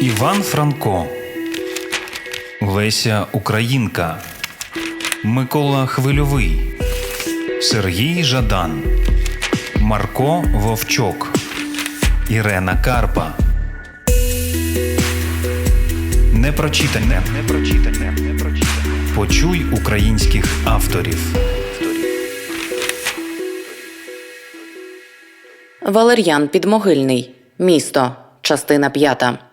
Іван Франко, Леся Українка, Микола Хвильовий, Сергій Жадан, Марко Вовчок, Ірена Карпа. Непрочитане. Непрочитане. Непрочитане. Почуй українських авторів. Валер'ян Підмогильний. Місто. Частина п'ята.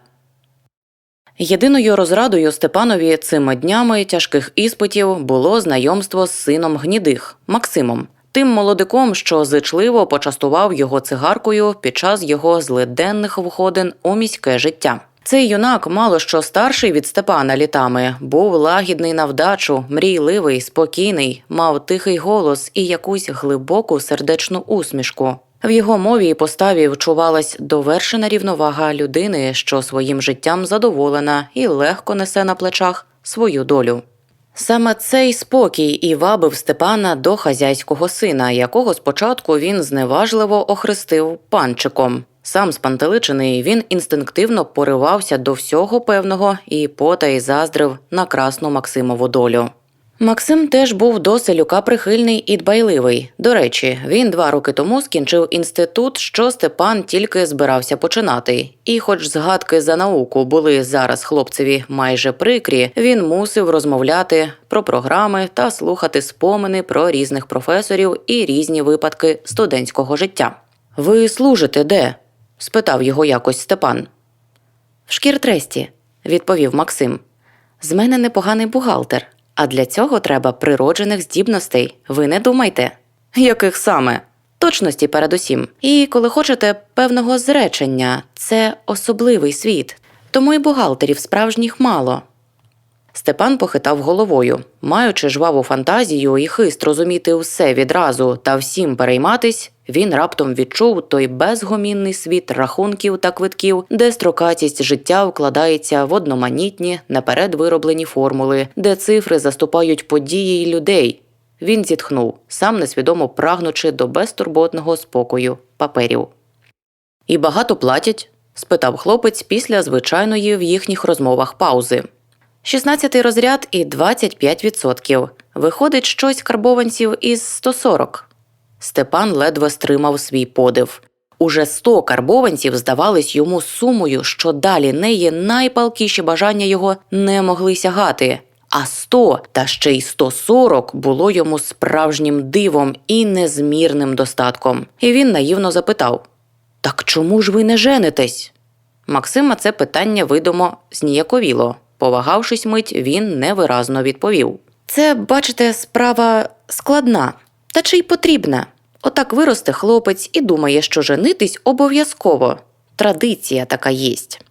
Єдиною розрадою Степанові цими днями тяжких іспитів було знайомство з сином гнідих Максимом, тим молодиком, що зичливо почастував його цигаркою під час його злиденних входин у міське життя. Цей юнак, мало що старший від Степана літами, був лагідний на вдачу, мрійливий, спокійний, мав тихий голос і якусь глибоку сердечну усмішку. В його мові і поставі вчувалась довершена рівновага людини, що своїм життям задоволена і легко несе на плечах свою долю. Саме цей спокій і вабив Степана до хазяйського сина, якого спочатку він зневажливо охрестив панчиком. Сам спантеличений, він інстинктивно поривався до всього певного і потай заздрив на красну Максимову долю. Максим теж був до селюка прихильний і дбайливий. До речі, він два роки тому скінчив інститут, що Степан тільки збирався починати. І, хоч згадки за науку були зараз хлопцеві майже прикрі, він мусив розмовляти про програми та слухати спомини про різних професорів і різні випадки студентського життя. Ви служите де? спитав його якось Степан. В шкіртресті, відповів Максим. З мене непоганий бухгалтер, а для цього треба природжених здібностей. Ви не думайте. Яких саме? Точності передусім. І коли хочете певного зречення, це особливий світ. Тому і бухгалтерів справжніх мало. Степан похитав головою, маючи жваву фантазію і хист розуміти все відразу та всім перейматись, він раптом відчув той безгомінний світ рахунків та квитків, де строкатість життя вкладається в одноманітні, наперед вироблені формули, де цифри заступають події й людей. Він зітхнув, сам несвідомо прагнучи до безтурботного спокою паперів. І багато платять? спитав хлопець після звичайної в їхніх розмовах паузи. 16 розряд і 25%. Виходить щось карбованців із 140. Степан ледве стримав свій подив. Уже 100 карбованців здавались йому сумою, що далі неї найпалкіші бажання його не могли сягати. А 100 та ще й 140 було йому справжнім дивом і незмірним достатком. І він наївно запитав: Так чому ж ви не женитесь? Максима це питання видимо зніяковіло. Повагавшись мить, він невиразно відповів: Це, бачите, справа складна, та чи й потрібна. Отак виросте хлопець і думає, що женитись обов'язково. Традиція така єсть.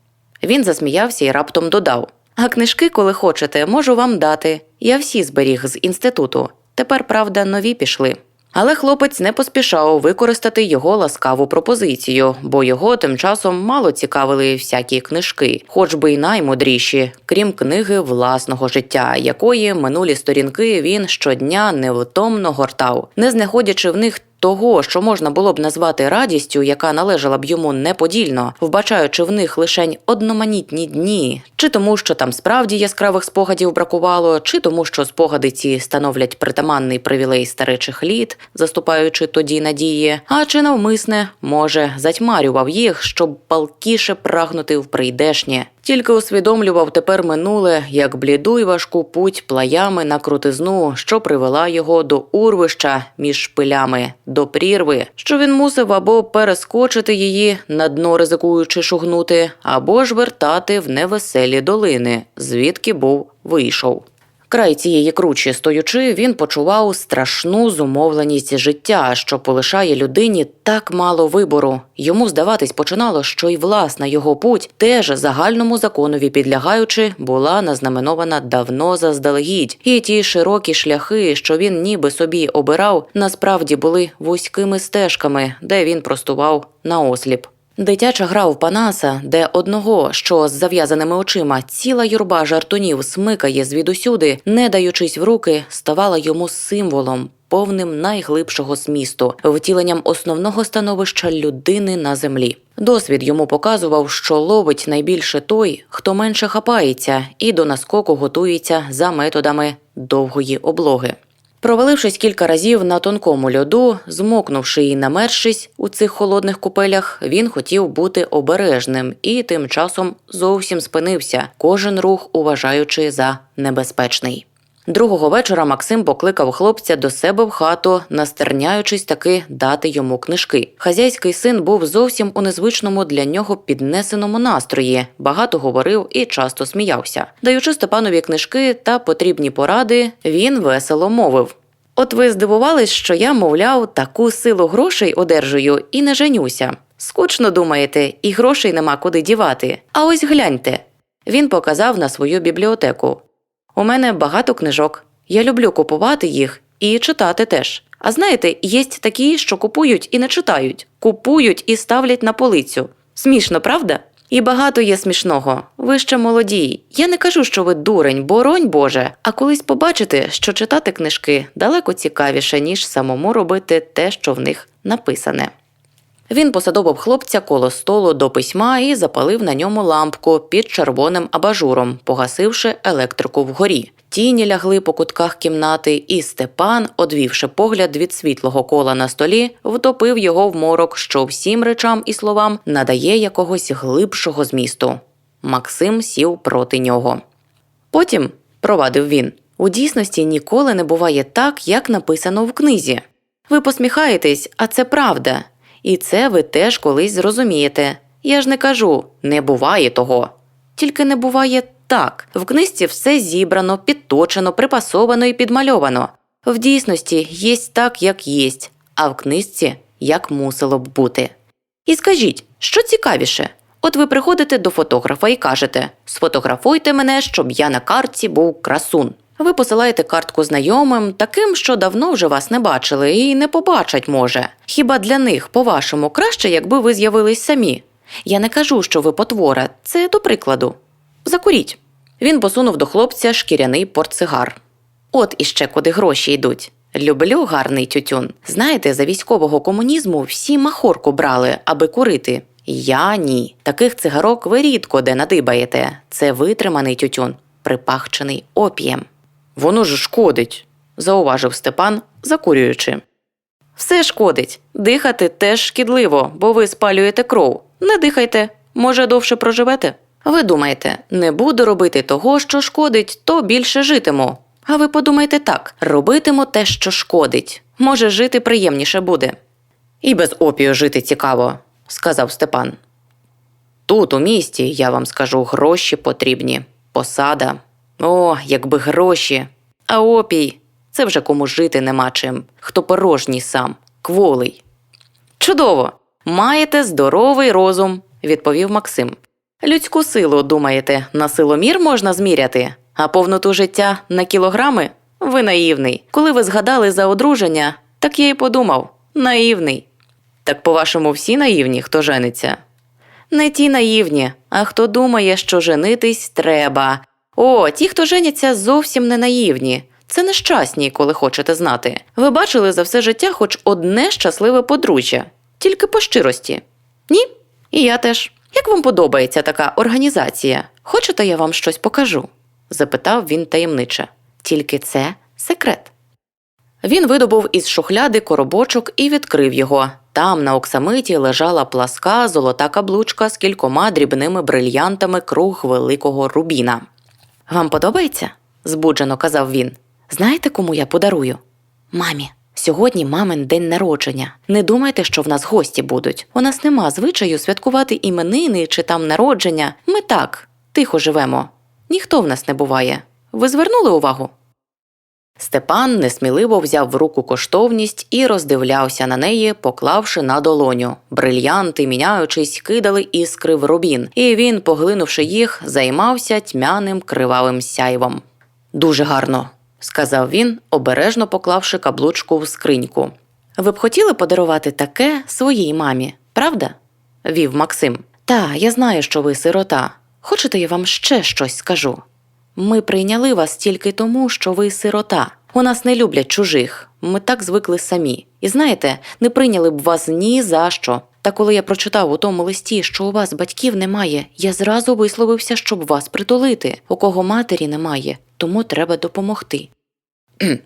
Він засміявся і раптом додав: А книжки, коли хочете, можу вам дати. Я всі зберіг з інституту. Тепер, правда, нові пішли. Але хлопець не поспішав використати його ласкаву пропозицію, бо його тим часом мало цікавили всякі книжки, хоч би й наймудріші, крім книги власного життя, якої минулі сторінки він щодня невтомно гортав, не знаходячи в них. Того, що можна було б назвати радістю, яка належала б йому неподільно, вбачаючи в них лишень одноманітні дні, чи тому, що там справді яскравих спогадів бракувало, чи тому, що спогади ці становлять притаманний привілей старичих літ, заступаючи тоді надії, а чи навмисне, може, затьмарював їх, щоб палкіше прагнути в прийдешнє. Тільки усвідомлював тепер минуле, як бліду й важку путь плаями на крутизну, що привела його до урвища між шпилями, до прірви, що він мусив або перескочити її, на дно ризикуючи шугнути, або ж вертати в невеселі долини, звідки був вийшов. Край цієї кручі стоючи, він почував страшну зумовленість життя, що полишає людині так мало вибору. Йому здаватись починало, що й власна його путь, теж загальному законові підлягаючи, була назнаменована давно заздалегідь, і ті широкі шляхи, що він ніби собі обирав, насправді були вузькими стежками, де він простував наосліп. Дитяча гра в Панаса, де одного, що з зав'язаними очима, ціла юрба жартунів смикає звідусюди, не даючись в руки, ставала йому символом, повним найглибшого змісту, втіленням основного становища людини на землі. Досвід йому показував, що ловить найбільше той, хто менше хапається, і до наскоку готується за методами довгої облоги. Провалившись кілька разів на тонкому льоду, змокнувши і намершись у цих холодних купелях, він хотів бути обережним і тим часом зовсім спинився, кожен рух уважаючи за небезпечний. Другого вечора Максим покликав хлопця до себе в хату, настерняючись таки дати йому книжки. Хазяйський син був зовсім у незвичному для нього піднесеному настрої, багато говорив і часто сміявся. Даючи Степанові книжки та потрібні поради, він весело мовив. От ви здивувались, що я, мовляв, таку силу грошей одержую і не женюся. Скучно думаєте, і грошей нема куди дівати. А ось гляньте. Він показав на свою бібліотеку. У мене багато книжок. Я люблю купувати їх і читати теж. А знаєте, є такі, що купують і не читають, купують і ставлять на полицю. Смішно, правда? І багато є смішного. Ви ще молоді. Я не кажу, що ви дурень, боронь Боже. А колись побачите, що читати книжки далеко цікавіше, ніж самому робити те, що в них написане. Він посадовив хлопця коло столу до письма і запалив на ньому лампку під червоним абажуром, погасивши електрику вгорі. Тіні лягли по кутках кімнати, і Степан, одвівши погляд від світлого кола на столі, втопив його в морок, що всім речам і словам надає якогось глибшого змісту. Максим сів проти нього. Потім, провадив він, у дійсності ніколи не буває так, як написано в книзі. Ви посміхаєтесь, а це правда. І це ви теж колись зрозумієте. Я ж не кажу, не буває того. Тільки не буває так. В книжці все зібрано, підточено, припасовано і підмальовано. В дійсності єсть так, як єсть, а в книжці як мусило б бути. І скажіть, що цікавіше? От ви приходите до фотографа і кажете: сфотографуйте мене, щоб я на картці був красун. Ви посилаєте картку знайомим, таким, що давно вже вас не бачили і не побачать може. Хіба для них, по-вашому, краще, якби ви з'явились самі? Я не кажу, що ви потвора, це до прикладу. Закуріть. Він посунув до хлопця шкіряний портсигар. От іще куди гроші йдуть. Люблю гарний тютюн. Знаєте, за військового комунізму всі махорку брали, аби курити. Я ні. Таких цигарок ви рідко де надибаєте. Це витриманий тютюн, припахчений опієм. Воно ж шкодить, зауважив Степан, закурюючи. Все шкодить. Дихати теж шкідливо, бо ви спалюєте кров. Не дихайте, може, довше проживете. Ви думаєте, не буду робити того, що шкодить, то більше житиму. А ви подумайте так: робитиму те, що шкодить. Може, жити приємніше буде. І без опію жити цікаво, сказав Степан. Тут, у місті, я вам скажу, гроші потрібні. Посада. О, якби гроші. А опій це вже кому жити нема чим. Хто порожній сам, кволий. Чудово! Маєте здоровий розум, відповів Максим. Людську силу, думаєте, на силомір можна зміряти, а повноту життя на кілограми? Ви наївний. Коли ви згадали за одруження, так я й подумав наївний. Так, по-вашому, всі наївні, хто жениться? Не ті наївні, а хто думає, що женитись треба. О, ті, хто женяться, зовсім не наївні. Це нещасні, коли хочете знати. Ви бачили за все життя хоч одне щасливе подружжя, тільки по щирості. Ні? І я теж. Як вам подобається така організація? Хочете, я вам щось покажу? запитав він таємниче. Тільки це секрет. Він видобув із шухляди коробочок і відкрив його. Там на оксамиті лежала пласка золота каблучка з кількома дрібними брильянтами круг великого рубіна. Вам подобається? збуджено казав він. Знаєте, кому я подарую? Мамі. Сьогодні мамин день народження. Не думайте, що в нас гості будуть. У нас нема звичаю святкувати іменини чи там народження. Ми так, тихо живемо. Ніхто в нас не буває. Ви звернули увагу? Степан несміливо взяв в руку коштовність і роздивлявся на неї, поклавши на долоню. Брильянти, міняючись, кидали іскри в рубін, і він, поглинувши їх, займався тьмяним кривавим сяйвом. Дуже гарно, сказав він, обережно поклавши каблучку в скриньку. Ви б хотіли подарувати таке своїй мамі, правда? вів Максим. Та, я знаю, що ви сирота. Хочете, я вам ще щось скажу? Ми прийняли вас тільки тому, що ви сирота. У нас не люблять чужих. Ми так звикли самі. І знаєте, не прийняли б вас ні за що. Та коли я прочитав у тому листі, що у вас батьків немає, я зразу висловився, щоб вас притулити. У кого матері немає, тому треба допомогти.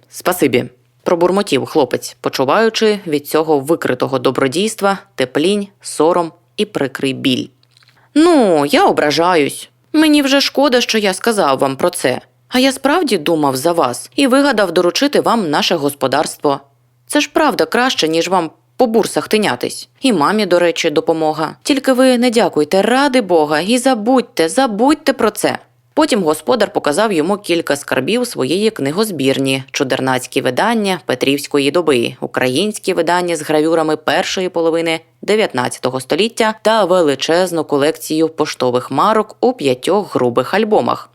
Спасибі. Пробурмотів хлопець, почуваючи від цього викритого добродійства теплінь, сором і прикрий біль. Ну, я ображаюсь. Мені вже шкода, що я сказав вам про це. А я справді думав за вас і вигадав доручити вам наше господарство. Це ж правда краще, ніж вам по бурсах тинятись. І мамі, до речі, допомога. Тільки ви не дякуйте, ради Бога, і забудьте, забудьте про це. Потім господар показав йому кілька скарбів своєї книгозбірні, чудернацькі видання Петрівської доби, українські видання з гравюрами першої половини 19 століття та величезну колекцію поштових марок у п'ятьох грубих альбомах.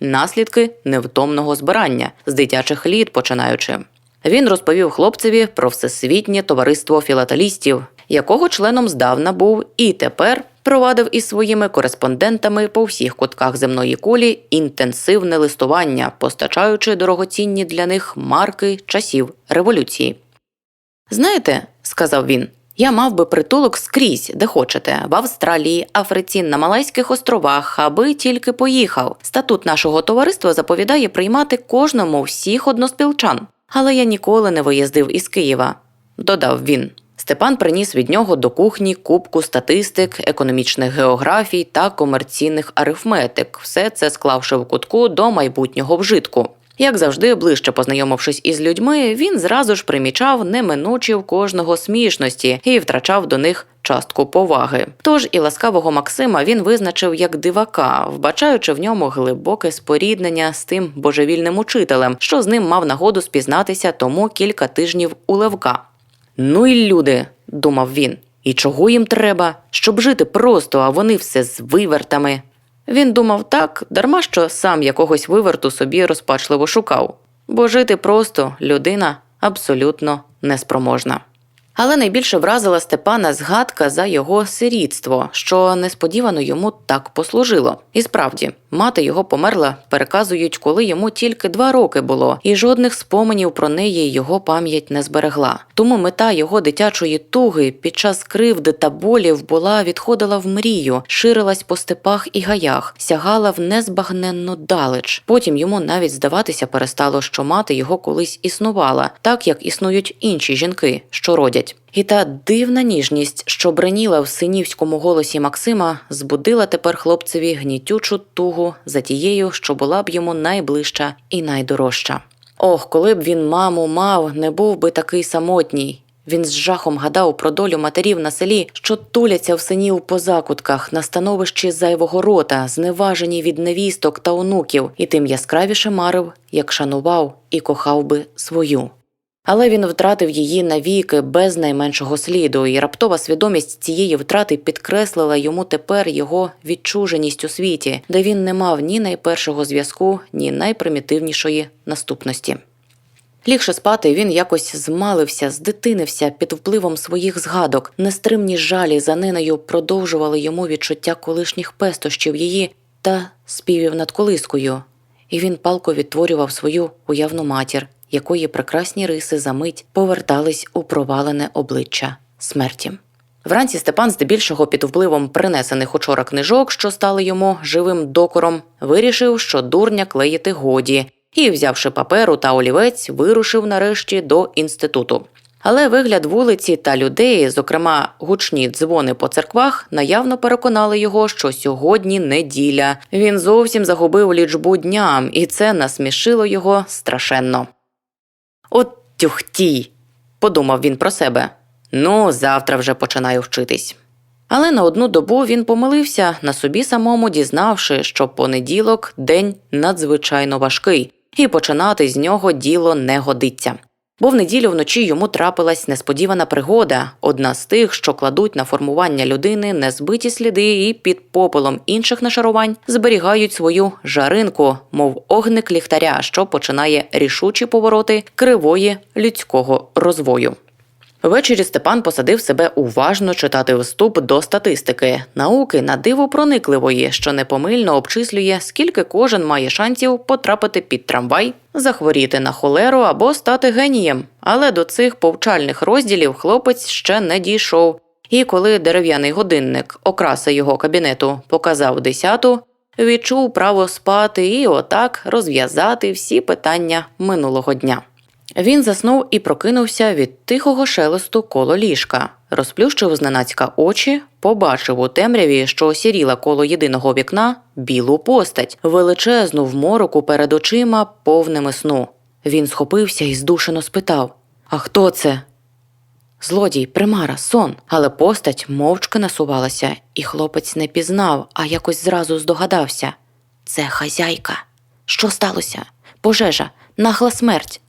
Наслідки невтомного збирання з дитячих літ починаючи. Він розповів хлопцеві про всесвітнє товариство філателістів, якого членом здавна був і тепер провадив із своїми кореспондентами по всіх кутках земної кулі інтенсивне листування, постачаючи дорогоцінні для них марки часів революції. Знаєте, сказав він, я мав би притулок скрізь, де хочете, в Австралії, Африці, на Малайських островах, аби тільки поїхав. Статут нашого товариства заповідає приймати кожному всіх односпілчан. Але я ніколи не виїздив із Києва, додав він. Степан приніс від нього до кухні кубку статистик, економічних географій та комерційних арифметик, все це склавши в кутку до майбутнього вжитку. Як завжди, ближче познайомившись із людьми, він зразу ж примічав неминучі в кожного смішності і втрачав до них частку поваги. Тож і ласкавого Максима він визначив як дивака, вбачаючи в ньому глибоке споріднення з тим божевільним учителем, що з ним мав нагоду спізнатися тому кілька тижнів у Левка. Ну і люди, думав він, і чого їм треба, щоб жити просто, а вони все з вивертами. Він думав так, дарма що сам якогось виверту собі розпачливо шукав, бо жити просто людина абсолютно неспроможна. Але найбільше вразила Степана згадка за його сирітство, що несподівано йому так послужило. І справді, мати його померла, переказують, коли йому тільки два роки було, і жодних споменів про неї його пам'ять не зберегла. Тому мета його дитячої туги під час кривди та болів була відходила в мрію, ширилась по степах і гаях, сягала в незбагненну далеч. Потім йому навіть здаватися перестало, що мати його колись існувала, так як існують інші жінки, що родять. І та дивна ніжність, що бреніла в синівському голосі Максима, збудила тепер хлопцеві гнітючу тугу за тією, що була б йому найближча і найдорожча. Ох, коли б він маму мав, не був би такий самотній. Він з жахом гадав про долю матерів на селі, що туляться в синів по закутках на становищі зайвого рота, зневажені від невісток та онуків, і тим яскравіше марив, як шанував і кохав би свою. Але він втратив її навіки без найменшого сліду, і раптова свідомість цієї втрати підкреслила йому тепер його відчуженість у світі, де він не мав ні найпершого зв'язку, ні найпримітивнішої наступності. Лігши спати, він якось змалився, здитинився під впливом своїх згадок. Нестримні жалі за ниною продовжували йому відчуття колишніх пестощів її та співів над колискою, і він палко відтворював свою уявну матір, якої прекрасні риси за мить повертались у провалене обличчя смерті. Вранці Степан, здебільшого під впливом принесених учора книжок, що стали йому живим докором, вирішив, що дурня клеїти годі, і, взявши паперу та олівець, вирушив нарешті до інституту. Але вигляд вулиці та людей, зокрема гучні дзвони по церквах, наявно переконали його, що сьогодні неділя. Він зовсім загубив лічбу дням, і це насмішило його страшенно. От тюхтій, подумав він про себе. Ну, завтра вже починаю вчитись. Але на одну добу він помилився на собі самому, дізнавши, що понеділок день надзвичайно важкий, і починати з нього діло не годиться. Бо в неділю вночі йому трапилась несподівана пригода, одна з тих, що кладуть на формування людини незбиті сліди і під попелом інших нашарувань зберігають свою жаринку, мов огник ліхтаря, що починає рішучі повороти кривої людського розвою. Ввечері Степан посадив себе уважно читати вступ до статистики, науки на диво проникливої, що непомильно обчислює, скільки кожен має шансів потрапити під трамвай, захворіти на холеру або стати генієм. Але до цих повчальних розділів хлопець ще не дійшов. І коли дерев'яний годинник, окраса його кабінету, показав десяту, відчув право спати і отак розв'язати всі питання минулого дня. Він заснув і прокинувся від тихого шелесту коло ліжка, розплющив зненацька очі, побачив у темряві, що осіріла коло єдиного вікна, білу постать, величезну в мороку перед очима, повними сну. Він схопився і здушено спитав: А хто це? Злодій, примара, сон. Але постать мовчки насувалася, і хлопець не пізнав, а якось зразу здогадався. Це хазяйка. Що сталося? Пожежа, нахла смерть.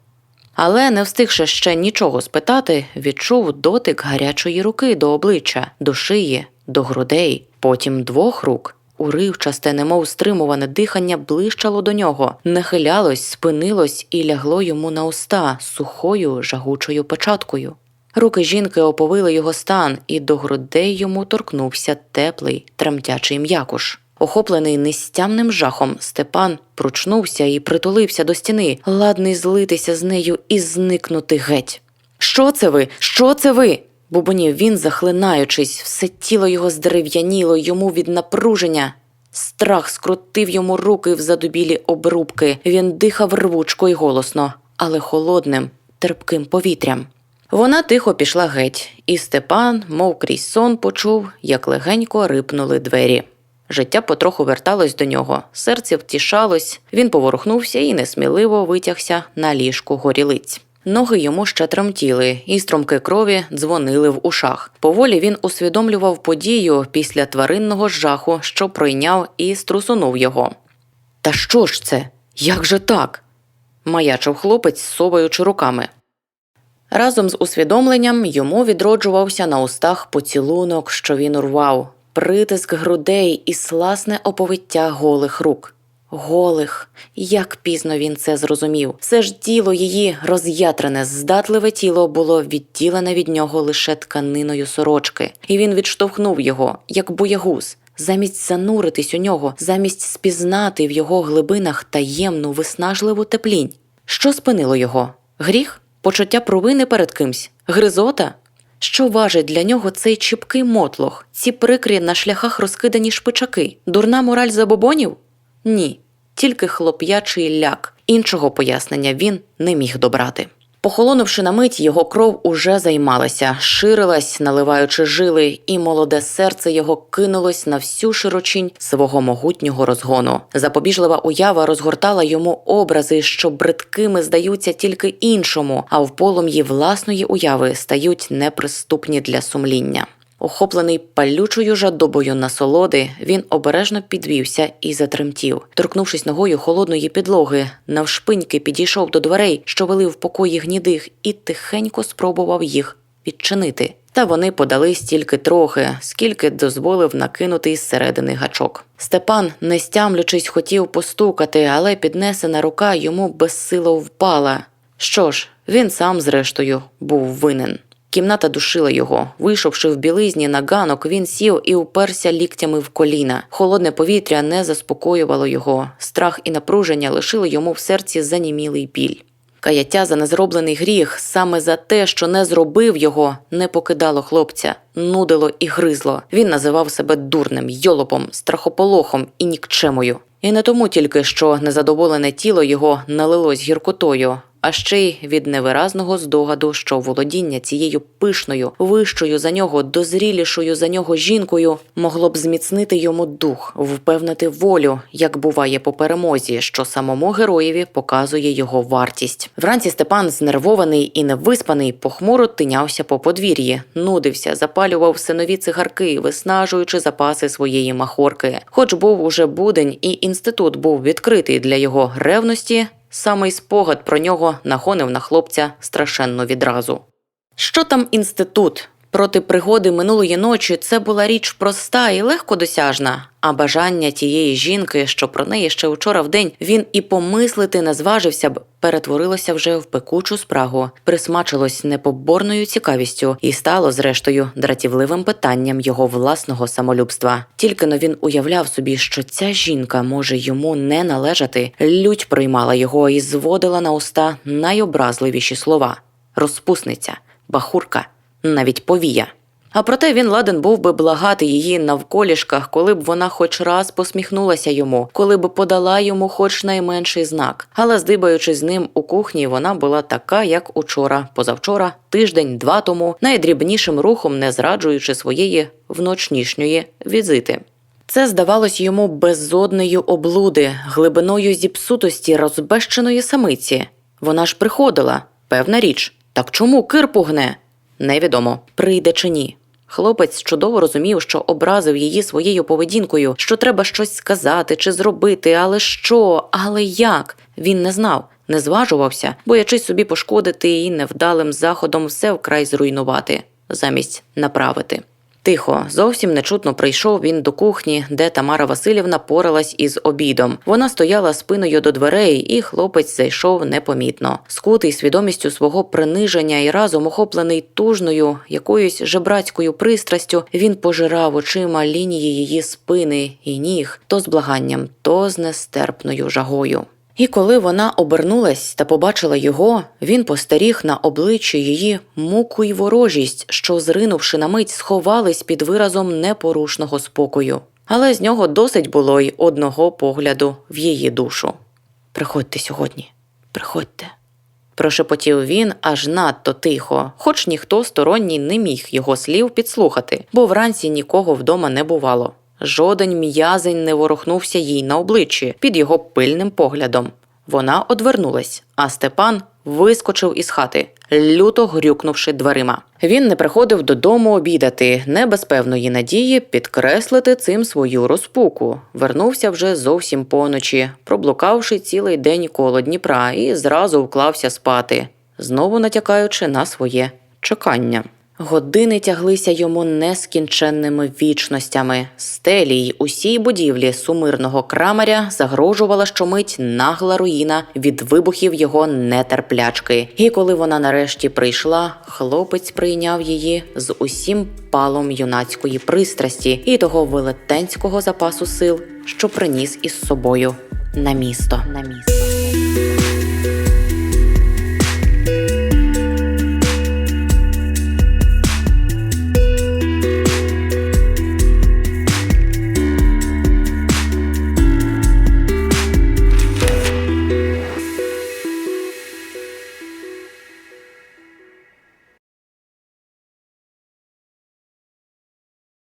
Але, не встигши ще нічого спитати, відчув дотик гарячої руки до обличчя, до шиї, до грудей, потім двох рук. Уривчасте, немов стримуване дихання блищало до нього, нахилялось, спинилось і лягло йому на уста сухою жагучою печаткою. Руки жінки оповили його стан, і до грудей йому торкнувся теплий, тремтячий м'якуш. Охоплений нестямним жахом, Степан пручнувся і притулився до стіни, ладний злитися з нею і зникнути геть. Що це ви? Що це ви? бубонів він, захлинаючись, все тіло його здерев'яніло йому від напруження. Страх скрутив йому руки в задубілі обрубки. Він дихав рвучко й голосно, але холодним, терпким повітрям. Вона тихо пішла геть, і Степан, мов крізь сон, почув, як легенько рипнули двері. Життя потроху верталось до нього, серце втішалось, він поворухнувся і несміливо витягся на ліжку горілиць. Ноги йому ще тремтіли, і струмки крові дзвонили в ушах. Поволі він усвідомлював подію після тваринного жаху, що пройняв і струсунув його. Та що ж це? Як же так? маячив хлопець, соваючи руками. Разом з усвідомленням йому відроджувався на устах поцілунок, що він урвав, притиск грудей і сласне оповиття голих рук. Голих, як пізно він це зрозумів. Все ж тіло її роз'ятрене, здатливе тіло було відділене від нього лише тканиною сорочки, і він відштовхнув його, як боягуз. Замість зануритись у нього, замість спізнати в його глибинах таємну виснажливу теплінь. Що спинило його? Гріх? Почуття провини перед кимсь? Гризота? Що важить для нього цей чіпкий мотлох, ці прикрі на шляхах розкидані шпичаки? Дурна мораль забобонів? Ні, тільки хлоп'ячий ляк. Іншого пояснення він не міг добрати. Похолонувши на мить, його кров уже займалася, ширилась, наливаючи жили, і молоде серце його кинулось на всю широчінь свого могутнього розгону. Запобіжлива уява розгортала йому образи, що бридкими здаються тільки іншому, а в полум'ї власної уяви стають неприступні для сумління. Охоплений палючою жадобою насолоди, він обережно підвівся і затремтів. Торкнувшись ногою холодної підлоги, навшпиньки підійшов до дверей, що вели в покої гнідих, і тихенько спробував їх відчинити. Та вони подали стільки трохи, скільки дозволив накинути із середини гачок. Степан, не стямлючись, хотів постукати, але піднесена рука йому безсило впала. Що ж, він сам, зрештою, був винен. Кімната душила його. Вийшовши в білизні на ганок, він сів і уперся ліктями в коліна. Холодне повітря не заспокоювало його. Страх і напруження лишили йому в серці занімілий біль. Каяття за незроблений гріх, саме за те, що не зробив його, не покидало хлопця, нудило і гризло. Він називав себе дурним, йолопом, страхополохом і нікчемою. І не тому тільки, що незадоволене тіло його налилось гіркотою, а ще й від невиразного здогаду, що володіння цією пишною, вищою за нього, дозрілішою за нього жінкою могло б зміцнити йому дух, впевнити волю, як буває по перемозі, що самому героєві показує його вартість. Вранці Степан, знервований і невиспаний, похмуро тинявся по подвір'ї, нудився, запалював синові цигарки, виснажуючи запаси своєї махорки. Хоч був уже будень, і інститут був відкритий для його ревності. Самий спогад про нього нагонив на хлопця страшенну відразу. Що там інститут? Проти пригоди минулої ночі це була річ проста і легкодосяжна, а бажання тієї жінки, що про неї ще вчора вдень він і помислити не зважився б, перетворилося вже в пекучу спрагу, присмачилось непоборною цікавістю і стало, зрештою, дратівливим питанням його власного самолюбства. Тільки но він уявляв собі, що ця жінка може йому не належати, лють приймала його і зводила на уста найобразливіші слова: розпусниця, бахурка, навіть повія. А проте він ладен був би благати її навколішках, коли б вона хоч раз посміхнулася йому, коли б подала йому хоч найменший знак. Але здибаючись з ним у кухні, вона була така, як учора, позавчора, тиждень, два тому, найдрібнішим рухом не зраджуючи своєї вночнішньої візити. Це здавалось йому безодною облуди, глибиною зіпсутості розбещеної самиці. Вона ж приходила, певна річ. Так чому кирпу гне? Невідомо, прийде чи ні. Хлопець чудово розумів, що образив її своєю поведінкою, що треба щось сказати чи зробити, але що, але як? Він не знав, не зважувався, боячись собі пошкодити і невдалим заходом все вкрай зруйнувати, замість направити. Тихо, зовсім нечутно прийшов він до кухні, де Тамара Васильівна поралась із обідом. Вона стояла спиною до дверей, і хлопець зайшов непомітно. Скутий свідомістю свого приниження і разом охоплений тужною, якоюсь жебрацькою пристрастю, він пожирав очима лінії її спини і ніг то з благанням, то з нестерпною жагою. І коли вона обернулась та побачила його, він постеріг на обличчі її муку й ворожість, що, зринувши на мить, сховались під виразом непорушного спокою. Але з нього досить було й одного погляду в її душу. Приходьте сьогодні, приходьте. Прошепотів він аж надто тихо, хоч ніхто сторонній не міг його слів підслухати, бо вранці нікого вдома не бувало. Жоден м'язень не ворухнувся їй на обличчі під його пильним поглядом. Вона одвернулась, а Степан вискочив із хати, люто грюкнувши дверима. Він не приходив додому обідати, не без певної надії підкреслити цим свою розпуку. Вернувся вже зовсім поночі, проблукавши цілий день коло Дніпра, і зразу вклався спати, знову натякаючи на своє чекання. Години тяглися йому нескінченними вічностями. Стелі й усій будівлі сумирного крамаря загрожувала щомить нагла руїна від вибухів його нетерплячки. І коли вона нарешті прийшла, хлопець прийняв її з усім палом юнацької пристрасті і того велетенського запасу сил, що приніс із собою на місто. На місто.